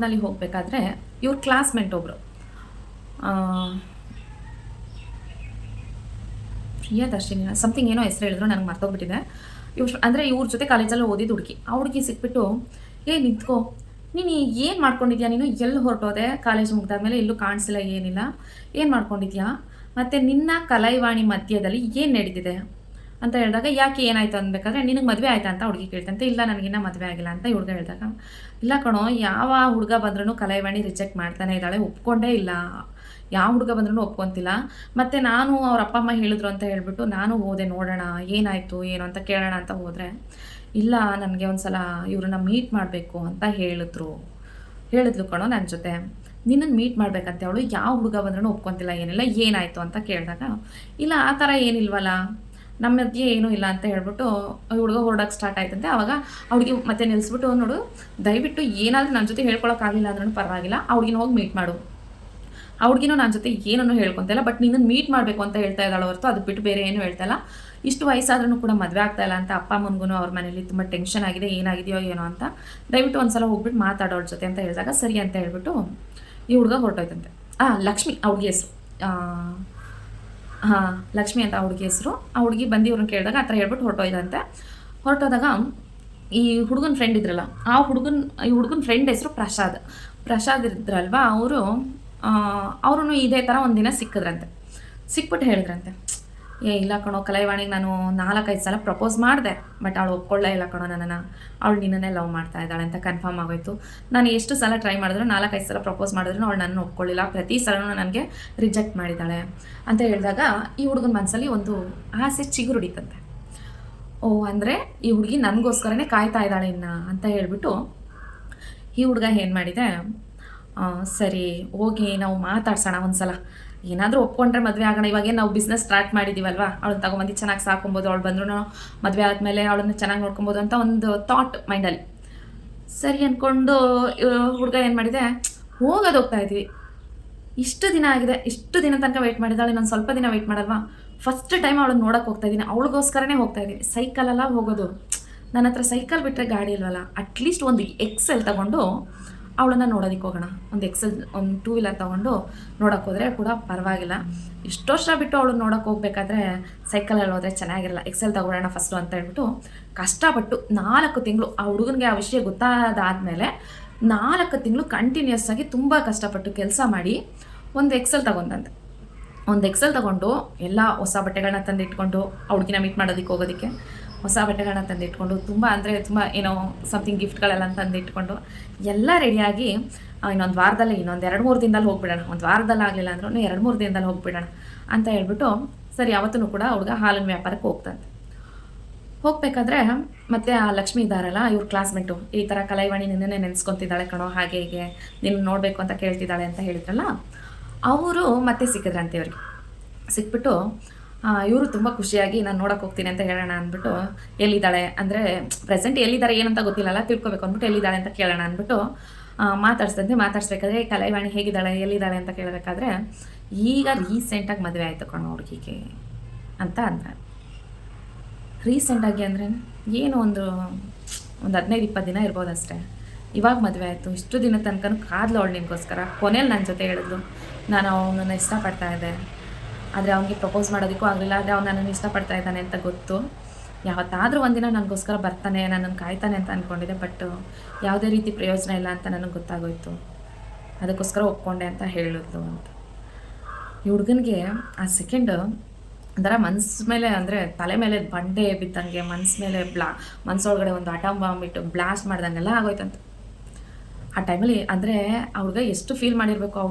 ನಲ್ಲಿ ಹೋಗಬೇಕಾದ್ರೆ ಇವ್ರ ಕ್ಲಾಸ್ಮೇಟ್ ಒಬ್ಬರು ಪ್ರಿಯದರ್ಶಿನಿ ಸಮಥಿಂಗ್ ಏನೋ ಹೆಸರು ಹೇಳಿದ್ರು, ನನಗೆ ಮರ್ತೋಗ್ಬಿಟ್ಟಿದೆ. ಇವ್ರು ಅಂದರೆ ಇವ್ರ ಜೊತೆ ಕಾಲೇಜಲ್ಲಿ ಓದಿದ್ದು ಹುಡುಗಿ. ಆ ಹುಡುಗಿ ಸಿಕ್ಬಿಟ್ಟು, ಏ, ನಿಂತ್ಕೋ. ನೀನು ಏನು ಮಾಡ್ಕೊಂಡಿದ್ಯಾ? ನೀನು ಎಲ್ಲಿ ಹೊರಟೋದೆ? ಕಾಲೇಜ್ ಮುಗ್ದಾದ್ಮೇಲೆ ಎಲ್ಲೂ ಕಾಣಿಸಿಲ್ಲ, ಏನಿಲ್ಲ. ಏನು ಮಾಡ್ಕೊಂಡಿದ್ಯಾ? ಮತ್ತು ನಿನ್ನ ಕಲೈವಾಣಿ ಮಧ್ಯದಲ್ಲಿ ಏನು ನಡೀತಿದೆ? ಅಂತ ಹೇಳಿದಾಗ ಯಾಕೆ ಏನಾಯ್ತು ಅನ್ಬೇಕಾದ್ರೆ ನಿನಗೆ ಮದುವೆ ಆಯ್ತಾ ಅಂತ ಹುಡುಗಿ ಕೇಳ್ತಂತೆ ಇಲ್ಲ, ನನಗಿನ್ನ ಮದುವೆ ಆಗಿಲ್ಲ ಅಂತ ಹುಡುಗ ಹೇಳಿದಾಗ, ಇಲ್ಲ ಕಣೋ, ಯಾವ ಹುಡುಗ ಬಂದ್ರೂ ಕಲೈವಾಣಿ ರಿಜೆಕ್ಟ್ ಮಾಡ್ತಾನೆ ಇದ್ದಾಳೆ, ಒಪ್ಕೊಂಡೇ ಇಲ್ಲ. ಯಾವ ಹುಡುಗ ಬಂದ್ರೂ ಒಪ್ಕೊಂತಿಲ್ಲ. ಮತ್ತು ನಾನು ಅವ್ರ ಅಪ್ಪ ಅಮ್ಮ ಹೇಳಿದ್ರು ಅಂತ ಹೇಳ್ಬಿಟ್ಟು ನಾನು ಹೋದೆ, ನೋಡೋಣ, ಏನಾಯಿತು, ಏನು ಅಂತ ಕೇಳೋಣ ಅಂತ ಹೋದರೆ, ಇಲ್ಲ, ನನಗೆ ಒಂದು ಸಲ ಇವ್ರನ್ನ ಮೀಟ್ ಮಾಡಬೇಕು ಅಂತ ಹೇಳಿದ್ರು. ಹೇಳಿದ್ಲು ಕಣೋ ನನ್ನ ಜೊತೆ. ನಿನ್ನನ್ನು ಮೀಟ್ ಮಾಡ್ಬೇಕಂತೆ ಅವಳು, ಯಾವ ಹುಡುಗ ಬಂದ್ರೂ ಒಪ್ಕೊಂತಿಲ್ಲ, ಏನಿಲ್ಲ, ಏನಾಯಿತು? ಅಂತ ಕೇಳಿದಾಗ, ಇಲ್ಲ, ಆ ಥರ ಏನಿಲ್ವಲ್ಲ. ನಮ್ಮ ಮಧ್ಯೆ ಏನೂ ಇಲ್ಲ ಅಂತ ಹೇಳ್ಬಿಟ್ಟು ಹುಡುಗ ಹೊರಡೋಕೆ ಸ್ಟಾರ್ಟ್ ಆಯ್ತಂತೆ. ಅವಾಗ ಅವ್ಳಿಗೆ ಮತ್ತೆ ನಿಲ್ಲಿಸ್ಬಿಟ್ಟು ನೋಡು, ದಯವಿಟ್ಟು ಏನಾದರೂ ನನ್ನ ಜೊತೆ ಹೇಳ್ಕೊಳಕ್ಕಾಗಲಿಲ್ಲ ಅಂದ್ರೂ ಪರವಾಗಿಲ್ಲ ಹುಡುಗಿನ ಹೋಗಿ ಮೀಟ್ ಮಾಡು. ಹುಡುಗಿನೂ ನನ್ನ ಜೊತೆ ಏನನ್ನು ಹೇಳ್ಕೊತಾಯಿಲ್ಲ ಬಟ್ ನಿನ್ನನ್ನು ಮೀಟ್ ಮಾಡಬೇಕು ಅಂತ ಹೇಳ್ತಾ ಇದ್ದಾಳೆ ಹೊರತು, ಅದು ಬಿಟ್ಟು ಬೇರೆ ಏನು ಹೇಳ್ತಾಯಿಲ್ಲ ಇಷ್ಟು ವಯಸ್ಸಾದ್ರೂ ಕೂಡ ಮದುವೆ ಆಗ್ತಾ ಇಲ್ಲ ಅಂತ ಅಪ್ಪ ಅಮ್ಮನಿಗೂ ಅವ್ರ ಮನೇಲಿ ತುಂಬ ಟೆನ್ಷನ್ ಆಗಿದೆ, ಏನಾಗಿದೆಯೋ ಏನೋ ಅಂತ. ದಯವಿಟ್ಟು ಒಂದ್ಸಲ ಹೋಗ್ಬಿಟ್ಟು ಮಾತಾಡೋಳ ಜೊತೆ ಅಂತ ಹೇಳಿದಾಗ, ಸರಿ ಅಂತ ಹೇಳ್ಬಿಟ್ಟು ಈ ಹುಡುಗ ಹೊರಟೋಯ್ತಂತೆ. ಹಾಂ ಲಕ್ಷ್ಮಿ ಅವ್ರಿಗೆ ಹೆಸರು. ಹಾಂ, ಲಕ್ಷ್ಮಿ ಅಂತ ಆ ಹುಡುಗಿ ಹೆಸರು. ಆ ಹುಡುಗಿ ಬಂದು ಇವ್ರನ್ನ ಕೇಳಿದಾಗ ಆ ಥರ ಹೇಳ್ಬಿಟ್ಟು ಹೊರಟೋಯ್ದಂತೆ. ಹೊರಟೋದಾಗ ಈ ಹುಡುಗನ ಫ್ರೆಂಡ್ ಇದ್ರಲ್ಲ, ಆ ಹುಡುಗನ, ಈ ಹುಡುಗನ ಫ್ರೆಂಡ್ ಹೆಸರು ಪ್ರಸಾದ್. ಪ್ರಸಾದ್ ಇದ್ರಲ್ವಾ, ಅವರು ಅವರು ಇದೇ ಥರ ಒಂದಿನ ಸಿಕ್ಕಿದ್ರಂತೆ. ಸಿಕ್ಬಿಟ್ಟು ಹೇಳಿದ್ರಂತೆ. ಏ, ಇಲ್ಲ ಕಣೋ ಕಲೈವಾಣಿಗೆ ನಾನು ನಾಲ್ಕೈದು ಸಲ ಪ್ರಪೋಸ್ ಮಾಡಿದೆ, ಬಟ್ ಅವಳು ಒಪ್ಕೊಳ್ಳೇ ಇಲ್ಲ ಕಣೋ ನನ್ನನ್ನು. ಅವಳು ನಿನ್ನನ್ನೇ ಲವ್ ಮಾಡ್ತಾ ಇದ್ದಾಳೆ ಅಂತ ಕನ್ಫರ್ಮ್ ಆಗೋಯ್ತು. ನಾನು ಎಷ್ಟು ಸಲ ಟ್ರೈ ಮಾಡಿದ್ರು ನಾಲ್ಕೈದು ಸಲ ಪ್ರಪೋಸ್ ಮಾಡಿದ್ರು ಅವಳು ನನ್ನ ಒಪ್ಕೊಳ್ಳಿಲ್ಲ. ಪ್ರತಿ ಸಲನೂ ನನಗೆ ರಿಜೆಕ್ಟ್ ಮಾಡಿದ್ದಾಳೆ ಅಂತ ಹೇಳಿದಾಗ ಈ ಹುಡುಗನ ಮನಸ್ಸಲ್ಲಿ ಒಂದು ಆಸೆ ಚಿಗುರುಡಿತಂತೆ. ಓ, ಅಂದರೆ ಈ ಹುಡುಗಿ ನನಗೋಸ್ಕರನೇ ಕಾಯ್ತಾ ಇದ್ದಾಳೆ ಇನ್ನ ಅಂತ ಹೇಳಿಬಿಟ್ಟು ಈ ಹುಡುಗ ಏನು ಮಾಡಿದೆ ಸರಿ, ಹೋಗಿ ನಾವು ಮಾತಾಡ್ಸೋಣ ಒಂದ್ಸಲ. ಏನಾದರೂ ಒಪ್ಕೊಂಡ್ರೆ ಮದುವೆ ಆಗೋಣ. ಇವಾಗೇನು ನಾವು ಬಿಸ್ನೆಸ್ ಸ್ಟಾರ್ಟ್ ಮಾಡಿದ್ದೀವಲ್ವಾ ಅವಳನ್ನ ತಗೊಂಬಂದು ಚೆನ್ನಾಗಿ ಸಾಕೊಬೋದು ಅವಳು ಬಂದ್ರು ಮದುವೆ ಆದಮೇಲೆ ಅವಳನ್ನ ಚೆನ್ನಾಗಿ ನೋಡ್ಕೊಬೋದು ಅಂತ ಒಂದು ಥಾಟ್ ಮೈಂಡಲ್ಲಿ ಸರಿ ಅಂದ್ಕೊಂಡು ಹುಡುಗ ಏನು ಮಾಡಿದೆ? ಹೋಗೋದು ಹೋಗ್ತಾ ಇದ್ವಿ. ಇಷ್ಟು ದಿನ ಆಗಿದೆ. ಇಷ್ಟು ದಿನ ತನಕ ವೆಯ್ಟ್ ಮಾಡಿದ್ದಾಳೆ ನಾನು ಸ್ವಲ್ಪ ದಿನ ವೆಯ್ಟ್ ಮಾಡಲ್ವಾ? ಫಸ್ಟ್ ಟೈಮ್ ಅವಳನ್ನ ನೋಡೋಕೆ ಹೋಗ್ತಾ ಇದ್ದೀನಿ. ಅವಳಿಗೋಸ್ಕರನೇ ಹೋಗ್ತಾ ಇದ್ದೀನಿ. ಸೈಕಲೆಲ್ಲ ಹೋಗೋದು. ನನ್ನ ಹತ್ರ ಸೈಕಲ್ ಬಿಟ್ಟರೆ ಗಾಡಿ ಇಲ್ವಲ್ಲ? ಅಟ್ಲೀಸ್ಟ್ ಒಂದು ಎಕ್ಸೆಲ್ ತಗೊಂಡು ಅವಳನ್ನು ನೋಡೋದಕ್ಕೆ ಹೋಗೋಣ. ಒಂದು ಎಕ್ಸೆಲ್ ಒಂದು ಟೂ ವೀಲರ್ ತೊಗೊಂಡು ನೋಡೋಕೆ ಹೋದರೆ ಕೂಡ ಪರವಾಗಿಲ್ಲ. ಇಷ್ಟು ವರ್ಷ ಬಿಟ್ಟು ಅವಳು ನೋಡೋಕೆ ಹೋಗ್ಬೇಕಾದ್ರೆ ಸೈಕಲಲ್ಲಿ ಹೋದರೆ ಚೆನ್ನಾಗಿರಲ್ಲ. ಎಕ್ಸೆಲ್ ತಗೊಳ್ಳೋಣ ಫಸ್ಟು ಅಂತ ಹೇಳ್ಬಿಟ್ಟು ಕಷ್ಟಪಟ್ಟು ನಾಲ್ಕು ತಿಂಗಳು ಆ ಹುಡುಗನಿಗೆ ಆ ವಿಷಯ ಗೊತ್ತಾದಾದಮೇಲೆ ನಾಲ್ಕು ತಿಂಗಳು ಕಂಟಿನ್ಯೂಸ್ ಆಗಿ ತುಂಬ ಕಷ್ಟಪಟ್ಟು ಕೆಲಸ ಮಾಡಿ ಒಂದು ಎಕ್ಸೆಲ್ ತಗೊಂಡಂತೆ ಒಂದು ಎಕ್ಸೆಲ್ ತಗೊಂಡು ಎಲ್ಲ ಹೊಸ ಬಟ್ಟೆಗಳನ್ನ ತಂದಿಟ್ಕೊಂಡು ಆ ಹುಡುಗಿನ ಮೀಟ್ ಮಾಡೋದಕ್ಕೆ ಹೋಗೋದಕ್ಕೆ. ಹೊಸ ಬಟ್ಟೆಗಳನ್ನ ತಂದಿಟ್ಕೊಂಡು, ತುಂಬ ಅಂದರೆ ತುಂಬ ಏನೋ ಸಮಥಿಂಗ್ ಗಿಫ್ಟ್ಗಳೆಲ್ಲ ತಂದಿಟ್ಕೊಂಡು, ಎಲ್ಲ ರೆಡಿಯಾಗಿ ಇನ್ನೊಂದು ವಾರದಲ್ಲಿ, ಇನ್ನೊಂದು ಎರಡು ಮೂರು ದಿನದಲ್ಲಿ ಹೋಗ್ಬಿಡೋಣ. ಒಂದು ವಾರದಲ್ಲಿ ಆಗಲಿಲ್ಲ ಅಂದ್ರೂ ಎರಡು ಮೂರು ದಿನದಲ್ಲಿ ಹೋಗ್ಬಿಡೋಣ ಅಂತ ಹೇಳ್ಬಿಟ್ಟು, ಸರಿ ಅವತ್ತೂ ಕೂಡ ಹುಡುಗ ಹಾಲಿನ ವ್ಯಾಪಾರಕ್ಕೆ ಹೋಗ್ತಂತೆ. ಹೋಗ್ಬೇಕಾದ್ರೆ, ಮತ್ತೆ ಆ ಲಕ್ಷ್ಮಿ ಇದ್ದಾರಲ್ಲ, ಇವ್ರ ಕ್ಲಾಸ್ಮೇಟು ಈ ಥರ ಕಲೈವಾಣಿ ನಿನ್ನೇ ನೆನೆಸ್ಕೊತಿದ್ದಾಳೆ ಕಣೋ, ಹಾಗೆ ಹೀಗೆ ನಿನ್ನ ನೋಡಬೇಕು ಅಂತ ಕೇಳ್ತಿದ್ದಾಳೆ ಅಂತ ಹೇಳಿದ್ರಲ್ಲ, ಅವರು ಮತ್ತೆ ಸಿಕ್ಕಿದ್ರಂತೆ ಇವ್ರಿಗೆ. ಸಿಕ್ಬಿಟ್ಟು ಇವರು ತುಂಬ ಖುಷಿಯಾಗಿ ನಾನು ನೋಡೋಕೆ ಹೋಗ್ತೀನಿ ಅಂತ ಹೇಳೋಣ ಅಂದ್ಬಿಟ್ಟು ಎಲ್ಲಿದ್ದಾಳೆ ಅಂದರೆ ಪ್ರೆಸೆಂಟ್ ಎಲ್ಲಿದ್ದಾರೆ ಏನಂತ ಗೊತ್ತಿಲ್ಲಲ್ಲ ತಿಳ್ಕೊಬೇಕು ಅಂದ್ಬಿಟ್ಟು ಎಲ್ಲಿದ್ದಾಳೆ ಅಂತ ಕೇಳೋಣ ಅಂದ್ಬಿಟ್ಟು ಆ, ಮಾತಾಡ್ಸ್ದಂತೆ ಮಾತಾಡ್ಸ್ಬೇಕಾದ್ರೆ ಕಲೈವಾಣಿ ಹೇಗಿದ್ದಾಳೆ ಎಲ್ಲಿದ್ದಾಳೆ ಅಂತ ಕೇಳಬೇಕಾದ್ರೆ ಈಗ ರೀಸೆಂಟಾಗಿ ಮದುವೆ ಆಯಿತು ಕಣೋ ಹುಡುಗಿಗೆ ಅಂತ ಅಂದ್ರೆ ರೀಸೆಂಟಾಗಿ ಅಂದರೆ ಏನು ಒಂದು ಒಂದು ಹದಿನೈದು ಇಪ್ಪತ್ತು ದಿನ ಇರ್ಬೋದು ಅಷ್ಟೇ ಇವಾಗ ಮದುವೆ ಆಯಿತು ಇಷ್ಟು ದಿನ ತನಕ ಕಾದ್ಲು ಅವಳು ನಿಮಗೋಸ್ಕರ. ಕೊನೆಯಲ್ಲಿ ನನ್ನ ಜೊತೆ ಹೇಳಿದ್ಲು ನಾನು ಅವನನ್ನು ಇಷ್ಟಪಡ್ತಾ ಇದ್ದೆ ಆದರೆ ಅವನಿಗೆ ಪ್ರಪೋಸ್ ಮಾಡೋದಕ್ಕೂ ಆಗಲಿಲ್ಲ. ಆದರೆ ಅವ್ನು ನನ್ನನ್ನು ಇಷ್ಟಪಡ್ತಾ ಇದ್ದಾನೆ ಅಂತ ಗೊತ್ತು. ಯಾವತ್ತಾದರೂ ಒಂದಿನ ನನಗೋಸ್ಕರ ಬರ್ತಾನೆ, ನನ್ನನ್ನು ಕಾಯ್ತಾನೆ ಅಂತ ಅಂದ್ಕೊಂಡಿದ್ದೆ ಬಟ್ ಯಾವುದೇ ರೀತಿ ಪ್ರಯೋಜನ ಇಲ್ಲ ಅಂತ ನನಗೆ ಗೊತ್ತಾಗೋಯ್ತು. ಅದಕ್ಕೋಸ್ಕರ ಒಪ್ಕೊಂಡೆ ಅಂತ ಹೇಳಿದ್ಲು ಅಂತ. ಈ ಹುಡುಗನಿಗೆ ಆ ಸೆಕೆಂಡ್ ಒಂಥರ ಮನ್ಸು ಮೇಲೆ ಅಂದರೆ ತಲೆ ಮೇಲೆ ಬಂಡೆ ಬಿದ್ದಂಗೆ, ಮನ್ಸು ಮೇಲೆ ಬ್ಲಾ ಮನ್ಸೊಳಗಡೆ ಒಂದು ಅಟಮ್ ಬಾಂಬ್ ಇಟ್ಟು ಬ್ಲಾಸ್ಟ್ ಮಾಡ್ದಂಗೆಲ್ಲ ಆಗೋಯ್ತಂತೆ. ಆ ಟೈಮಲ್ಲಿ ಅಂದರೆ ಆ ಎಷ್ಟು ಫೀಲ್ ಮಾಡಿರಬೇಕು? ಆ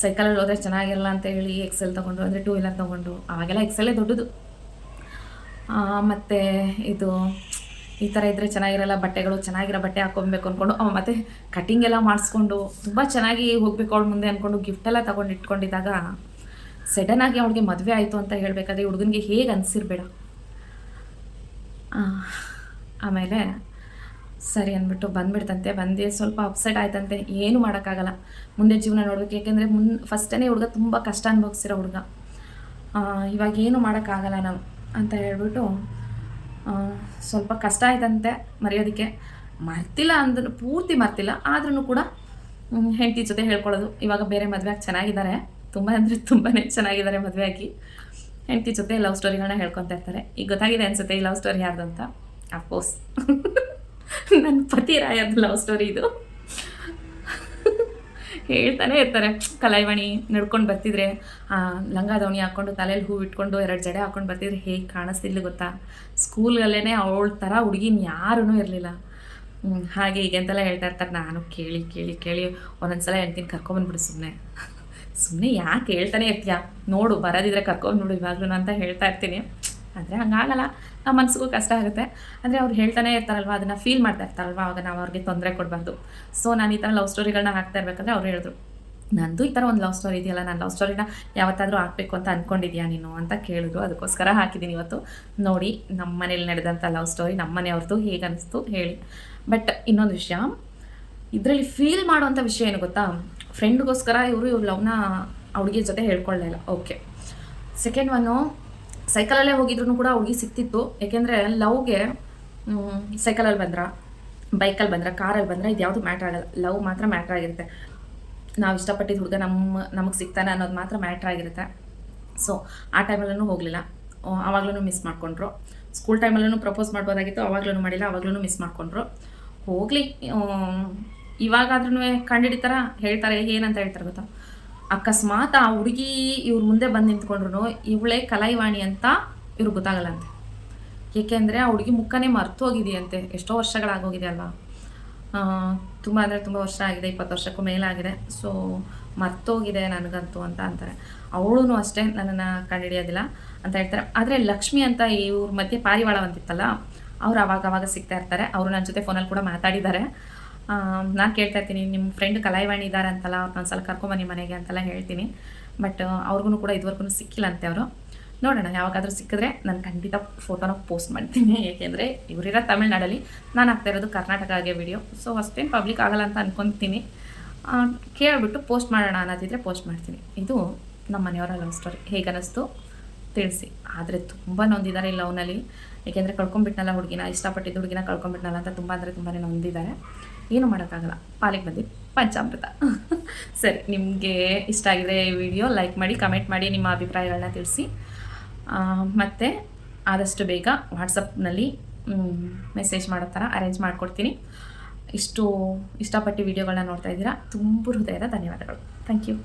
ಸೈಕಲಲ್ಲಿ ಹೋದ್ರೆ ಚೆನ್ನಾಗಿರಲ್ಲ ಅಂತ ಹೇಳಿ ಎಕ್ಸೆಲ್ ತೊಗೊಂಡು, ಅಂದರೆ ಟೂ ವೀಲರ್ ತೊಗೊಂಡು. ಅವಾಗೆಲ್ಲ ಎಕ್ಸೆಲ್ಲೇ ದೊಡ್ಡದು. ಮತ್ತು ಇದು ಈ ಥರ ಇದ್ದರೆ ಚೆನ್ನಾಗಿರಲ್ಲ, ಬಟ್ಟೆಗಳು ಚೆನ್ನಾಗಿರೋ ಬಟ್ಟೆ ಹಾಕೊಬೇಕು ಅಂದ್ಕೊಂಡು ಮತ್ತು ಕಟಿಂಗ್ ಎಲ್ಲ ಮಾಡಿಸ್ಕೊಂಡು, ತುಂಬ ಚೆನ್ನಾಗಿ ಹೋಗ್ಬೇಕು ಅವಳು ಮುಂದೆ ಅಂದ್ಕೊಂಡು ಗಿಫ್ಟ್ ಎಲ್ಲ ತಗೊಂಡು ಇಟ್ಕೊಂಡಿದ್ದಾಗ ಸಡನ್ ಆಗಿ ಅವಳಿಗೆ ಮದುವೆ ಆಯಿತು ಅಂತ ಹೇಳಬೇಕಾದ್ರೆ ಹುಡುಗನಿಗೆ ಹೇಗೆ ಅನಿಸಿರ್ಬೇಡ. ಆಮೇಲೆ ಸರಿ ಅಂದ್ಬಿಟ್ಟು ಬಂದ್ಬಿಡ್ತಂತೆ. ಬಂದು ಸ್ವಲ್ಪ ಅಪ್ಸೆಟ್ ಆಯ್ತಂತೆ. ಏನು ಮಾಡೋಕ್ಕಾಗಲ್ಲ. ಮುಂದೆ ಜೀವನ ನೋಡ್ಬೇಕು. ಯಾಕೆಂದರೆ ಮುನ್ ಫಸ್ಟೇ ಹುಡುಗ ತುಂಬ ಕಷ್ಟ ಅನುಭವಿಸಿರೋ ಹುಡುಗ. ಇವಾಗ ಏನು ಮಾಡೋಕ್ಕಾಗಲ್ಲ ನಾವು ಅಂತ ಹೇಳ್ಬಿಟ್ಟು ಸ್ವಲ್ಪ ಕಷ್ಟ ಆಯ್ತಂತೆ ಮರೆಯೋದಕ್ಕೆ. ಮರ್ತಿಲ್ಲ ಅಂದ್ರೆ, ಪೂರ್ತಿ ಮರ್ತಿಲ್ಲ. ಆದ್ರೂ ಕೂಡ ಹೆಂಡತಿ ಜೊತೆ ಹೇಳ್ಕೊಳ್ಳೋದು. ಇವಾಗ ಬೇರೆ ಮದುವೆ ಆಗಿ ಚೆನ್ನಾಗಿದ್ದಾರೆ. ತುಂಬ ಅಂದರೆ ತುಂಬಾ ಚೆನ್ನಾಗಿದ್ದಾರೆ ಮದುವೆ ಆಗಿ. ಹೆಂಡತಿ ಜೊತೆ ಲವ್ ಸ್ಟೋರಿಗಳನ್ನ ಹೇಳ್ಕೊತಾ ಇರ್ತಾರೆ. ಈಗ ಗೊತ್ತಾಗಿದೆ ಅನ್ಸುತ್ತೆ ಈ ಲವ್ ಸ್ಟೋರಿ ಯಾರ್ದು ಅಂತ. ಅಫ್ಕೋರ್ಸ್ ನನ್ನ ಪತಿ ರಾಯದ ಲವ್ ಸ್ಟೋರಿ ಇದು. ಹೇಳ್ತಾನೆ ಇರ್ತಾರೆ, ಕಲಾಯಿವಾಣಿ ನಡ್ಕೊಂಡು ಬರ್ತಿದ್ರೆ ಲಂಗ ದಾವಣಿ ಹಾಕ್ಕೊಂಡು ತಲೆಯಲ್ಲಿ ಹೂ ಇಟ್ಕೊಂಡು ಎರಡು ಜಡೆ ಹಾಕ್ಕೊಂಡು ಬರ್ತಿದ್ರೆ ಹೇಗೆ ಕಾಣಿಸ್ತಿಲ್ಲ ಗೊತ್ತಾ? ಸ್ಕೂಲ್ಗಲ್ಲೇ ಅವಳ ಥರ ಹುಡುಗಿನ ಯಾರೂ ಇರಲಿಲ್ಲ. ಹಾಗೆ ಹೀಗೆ ಅಂತೆಲ್ಲ ಹೇಳ್ತಾ ಇರ್ತಾರೆ. ನಾನು ಕೇಳಿ ಕೇಳಿ ಕೇಳಿ ಒಂದೊಂದ್ಸಲ ಹೇಳ್ತೀನಿ ಕರ್ಕೊಂಬಂದ್ಬಿಡು ಸುಮ್ಮನೆ ಸುಮ್ಮನೆ ಯಾಕೆ ಹೇಳ್ತಾನೆ ಇರ್ತೀಯ? ನೋಡು, ಬರೋದಿದ್ರೆ ಕರ್ಕೊಂಡ್ಬಿಡು ಇವಾಗ್ಲೂ ಅಂತ ಹೇಳ್ತಾ ಇರ್ತೀನಿ. ಆದರೆ ಹಂಗಾಗಲ್ಲ. ನಮ್ಮ ಮನಸ್ಸಿಗೂ ಕಷ್ಟ ಆಗುತ್ತೆ. ಅಂದರೆ ಅವ್ರು ಹೇಳ್ತಾನೆ ಇರ್ತಾರಲ್ವ, ಅದನ್ನು ಫೀಲ್ ಮಾಡ್ತಾ ಇರ್ತಾರಲ್ವ ಆವಾಗ ನಾವು ಅವ್ರಿಗೆ ತೊಂದರೆ ಕೊಡಬಾರ್ದು. ಸೊ ನಾನು ಈ ಥರ ಲವ್ ಸ್ಟೋರಿಗಳನ್ನ ಹಾಕ್ತಾ ಇರ್ಬೇಕಂದ್ರೆ ಅವ್ರು ಹೇಳಿದ್ರು. ನಂದು ಈ ಥರ ಒಂದು ಲವ್ ಸ್ಟೋರಿ ಇದೆಯಲ್ಲ, ನಾನು ಲವ್ ಸ್ಟೋರಿನ ಯಾವತ್ತಾದರೂ ಹಾಕ್ಬೇಕು ಅಂತ ಅಂದ್ಕೊಂಡಿದ್ಯಾ ನೀನು? ಅಂತ ಕೇಳಿದ್ರು. ಅದಕ್ಕೋಸ್ಕರ ಹಾಕಿದ್ದೀನಿ ಇವತ್ತು. ನೋಡಿ ನಮ್ಮ ಮನೇಲಿ ನಡೆದಂಥ ಲವ್ ಸ್ಟೋರಿ ನಮ್ಮ ಮನೆಯವ್ರದ್ದು ಹೇಗೆ ಅನಿಸ್ತು ಹೇಳಿ. ಬಟ್ ಇನ್ನೊಂದು ವಿಷಯ. ಇದರಲ್ಲಿ ಫೀಲ್ ಮಾಡುವಂಥ ವಿಷಯ ಏನು ಗೊತ್ತಾ? ಫ್ರೆಂಡ್ಗೋಸ್ಕರ ಇವರು ಇವ್ರು ಲವ್ನ ಅವ್ಳಿಗೆ ಜೊತೆ ಹೇಳ್ಕೊಳ್ಳೇ ಇಲ್ಲ. ಓಕೆ ಸೆಕೆಂಡ್ ಒನ್ನು ಸೈಕಲಲ್ಲೇ ಹೋಗಿದ್ರು ಕೂಡ ಹೋಗಿ ಸಿಕ್ತಿತ್ತು. ಯಾಕೆಂದರೆ ಲವ್ಗೆ ಸೈಕಲಲ್ಲಿ ಬಂದ್ರ ಬೈಕಲ್ಲಿ ಬಂದ್ರ ಕಾರಲ್ಲಿ ಬಂದ್ರ ಇದು ಯಾವುದು ಮ್ಯಾಟ್ರ್ ಆಗಲ್ಲ. ಲವ್ ಮಾತ್ರ ಮ್ಯಾಟ್ರ್ ಆಗಿರುತ್ತೆ. ನಾವು ಇಷ್ಟಪಟ್ಟಿದ್ದ ಹುಡುಗ ನಮ್ಮ ನಮಗೆ ಸಿಗ್ತಾನೆ ಅನ್ನೋದು ಮಾತ್ರ ಮ್ಯಾಟ್ರ್ ಆಗಿರುತ್ತೆ. ಸೊ ಆ ಟೈಮಲ್ಲೂ ಹೋಗಲಿಲ್ಲ. ಆವಾಗ್ಲೂ ಮಿಸ್ ಮಾಡ್ಕೊಂಡ್ರು. ಸ್ಕೂಲ್ ಟೈಮಲ್ಲೂ ಪ್ರಪೋಸ್ ಮಾಡ್ಬೋದಾಗಿತ್ತು. ಅವಾಗ್ಲೂ ಮಾಡಿಲ್ಲ. ಅವಾಗ್ಲೂ ಮಿಸ್ ಮಾಡ್ಕೊಂಡ್ರು. ಹೋಗಲಿ ಇವಾಗಾದ್ರೂ ಕಂಡಿಡಿತಾರ, ಹೇಳ್ತಾರೆ, ಏನಂತ ಹೇಳ್ತಾರೆ ಗೊತ್ತಾ? ಅಕಸ್ಮಾತ್ ಆ ಹುಡುಗಿ ಇವ್ರ ಮುಂದೆ ಬಂದು ನಿಂತ್ಕೊಂಡ್ರು ಇವಳೇ ಕಲೈವಾಣಿ ಅಂತ ಇವ್ರಿಗೆ ಗೊತ್ತಾಗಲ್ಲಂತೆ. ಏಕೆಂದರೆ ಆ ಹುಡುಗಿ ಮುಖನೇ ಮರ್ತು ಹೋಗಿದೆಯಂತೆ ಎಷ್ಟೋ ವರ್ಷಗಳಾಗೋಗಿದೆ ಅಲ್ವಾ? ತುಂಬ ಅಂದರೆ ತುಂಬ ವರ್ಷ ಆಗಿದೆ, ಇಪ್ಪತ್ತು ವರ್ಷಕ್ಕೂ ಮೇಲಾಗಿದೆ. ಸೊ ಮರ್ತೋಗಿದೆ ನನಗಂತೂ ಅಂತ ಅಂತಾರೆ. ಅವಳು ಅಷ್ಟೇ ನನ್ನನ್ನು ಕಂಡುಹಿಡಿಯೋದಿಲ್ಲ ಅಂತ ಹೇಳ್ತಾರೆ. ಆದರೆ ಲಕ್ಷ್ಮಿ ಅಂತ ಇವ್ರ ಮಧ್ಯೆ ಪಾರಿವಾಳ ಅಂತಿತ್ತಲ್ಲ ಅವ್ರು ಅವಾಗ ಅವಾಗ ಸಿಗ್ತಾ ಇರ್ತಾರೆ. ಅವರು ನನ್ನ ಜೊತೆ ಫೋನಲ್ಲಿ ಕೂಡ ಮಾತಾಡಿದ್ದಾರೆ. ನಾನು ಕೇಳ್ತಾ ಇರ್ತೀನಿ ನಿಮ್ಮ ಫ್ರೆಂಡ್ ಕಲಾಯಿವಾಣಿ ಇದ್ದಾರೆ ಅಂತಲ್ಲ ಅವ್ರನ್ನ ಒಂದ್ಸಲ ಕರ್ಕೊಂಬನ್ನಿ ಮನೆಗೆ ಅಂತೆಲ್ಲ ಹೇಳ್ತೀನಿ. ಬಟ್ ಅವ್ರಿಗೂ ಕೂಡ ಇದುವರೆಗೂ ಸಿಕ್ಕಿಲ್ಲ ಅಂತೆ ಅವರು. ನೋಡೋಣ, ಯಾವಾಗಾದರೂ ಸಿಕ್ಕಿದ್ರೆ ನಾನು ಖಂಡಿತ ಫೋಟೋನ ಪೋಸ್ಟ್ ಮಾಡ್ತೀನಿ. ಏಕೆಂದರೆ ಇವರಿರೋ ತಮಿಳ್ನಾಡಲ್ಲಿ ನಾನು ಆಗ್ತಾ ಇರೋದು ಕರ್ನಾಟಕಗೆ ವಿಡಿಯೋ ಸೊ ಅಷ್ಟೇನು ಪಬ್ಲಿಕ್ ಆಗಲ್ಲ ಅಂತ ಅನ್ಕೊತೀನಿ. ಕೇಳಿಬಿಟ್ಟು ಪೋಸ್ಟ್ ಮಾಡೋಣ ಅನ್ನೋದಿದ್ರೆ ಪೋಸ್ಟ್ ಮಾಡ್ತೀನಿ. ಇದು ನಮ್ಮ ಮನೆಯವರ ಲವ್ ಸ್ಟೋರಿ ಹೇಗೆ ಅನ್ನಿಸ್ತು ತಿಳಿಸಿ. ಆದರೆ ತುಂಬ ನೊಂದಿದ್ದಾರೆ ಈ ಲವ್ನಲ್ಲಿ ಏಕೆಂದರೆ ಕಳ್ಕೊಂಬಿಟ್ನಲ್ಲ ಹುಡುಗಿನ, ಇಷ್ಟಪಟ್ಟಿದ್ದ ಹುಡುಗಿನ ಕಳ್ಕೊಂಬಿಟ್ನಲ್ಲ ಅಂತ ತುಂಬ ಅಂದರೆ ತುಂಬಾ ನೊಂದಿದ್ದಾರೆ ಏನು ಮಾಡೋಕ್ಕಾಗಲ್ಲ. ಪಾಲಿಗೆ ಬಂದಿದ್ದು ಪಂಚಾಮೃತ. ಸರಿ, ನಿಮಗೆ ಇಷ್ಟ ಆಗಿದೆ ಈ ವಿಡಿಯೋ ಲೈಕ್ ಮಾಡಿ ಕಮೆಂಟ್ ಮಾಡಿ, ನಿಮ್ಮ ಅಭಿಪ್ರಾಯಗಳನ್ನ ತಿಳಿಸಿ. ಮತ್ತು ಆದಷ್ಟು ಬೇಗ ವಾಟ್ಸಪ್ನಲ್ಲಿ ಮೆಸೇಜ್ ಮಾಡೋ ಥರ ಅರೇಂಜ್ ಮಾಡಿಕೊಡ್ತೀನಿ. ಇಷ್ಟು ಇಷ್ಟಪಟ್ಟು ವಿಡಿಯೋಗಳನ್ನ ನೋಡ್ತಾ ಇದ್ದೀರಾ. ತುಂಬ ಹೃದಯದ ಧನ್ಯವಾದಗಳು. Thank you